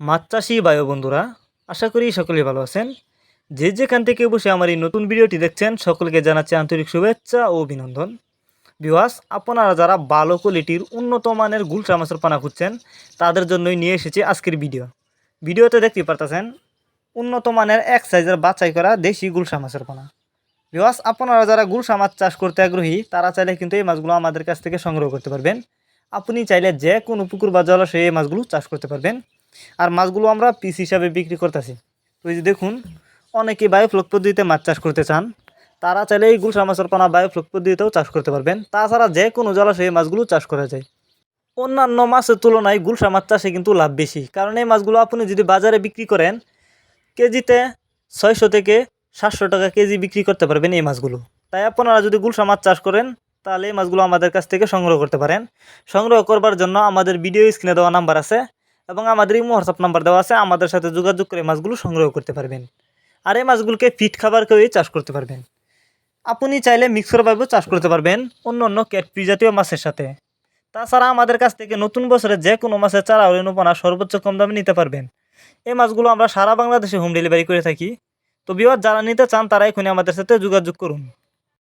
মাছ চাষি বায়ু বন্ধুরা, আশা করি সকলেই ভালো আছেন। যে যেখান থেকে বসে আমার এই নতুন ভিডিওটি দেখছেন, সকলকে জানাচ্ছি আন্তরিক শুভেচ্ছা ও অভিনন্দন। বিওয়াস আপনারা যারা ভালো কোয়ালিটির উন্নত মানের গুলশা মাছের পানা খুঁজছেন, তাদের জন্যই নিয়ে এসেছি আজকের ভিডিও। ভিডিওতে দেখতে পারতেছেন, উন্নত মানের এক সাইজের বাছাই করা দেশি গুলশা মাছের পানা। বিওয়াস আপনারা যারা গুলশা মাছ চাষ করতে আগ্রহী, তারা চাইলে কিন্তু এই মাছগুলো আমাদের কাছ থেকে সংগ্রহ করতে পারবেন। আপনি চাইলে যে কোনো পুকুর বা জলাশয়ে এই মাছগুলো চাষ করতে পারবেন। আর মাছগুলো আমরা পিস হিসাবে বিক্রি করতেছি। তো এই যে দেখুন, অনেকে বায়োফ্লক পদ্ধতিতে মাছ চাষ করতে চান। তারা চাইলে এই গুলশা মাছের পানা বায়োফ্লক পদ্ধতিতেও চাষ করতে পারবেন। তাছাড়া যে কোনো জলাশয়ে মাছগুলো চাষ করা যায়। অন্যান্য মাছের তুলনায় গুলশা মাছ চাষে কিন্তু লাভ বেশি। কারণ এই মাছগুলো আপনি যদি বাজারে বিক্রি করেন, কেজিতে ছয়শো থেকে সাতশো টাকা কেজি বিক্রি করতে পারবেন এই মাছগুলো। তাই আপনারা যদি গুলশা মাছ চাষ করেন, তাহলে এই মাছগুলো আমাদের কাছ থেকে সংগ্রহ করতে পারেন। সংগ্রহ করবার জন্য আমাদের ভিডিও স্ক্রিনে দেওয়া নাম্বার আছে। এবং আমাদের এই হোয়াটসঅ্যাপ নাম্বার দেওয়া আছে, আমাদের সাথে যোগাযোগ করে মাছগুলো সংগ্রহ করতে পারবেন। আর এই মাছগুলোকে ফিট খাবার করেই চাষ করতে পারবেন। আপনি চাইলে মিক্সরভাবেও চাষ করতে পারবেন, অন্য অন্য ক্যাটফি জাতীয় মাছের সাথে। তাছাড়া আমাদের কাছ থেকে নতুন বছরে যে কোনো মাছের চারা অনুপনা সর্বোচ্চ কম দামে নিতে পারবেন। এই মাছগুলো আমরা সারা বাংলাদেশে হোম ডেলিভারি করে থাকি। তো যারা নিতে চান তারা এখনই আমাদের সাথে যোগাযোগ করুন।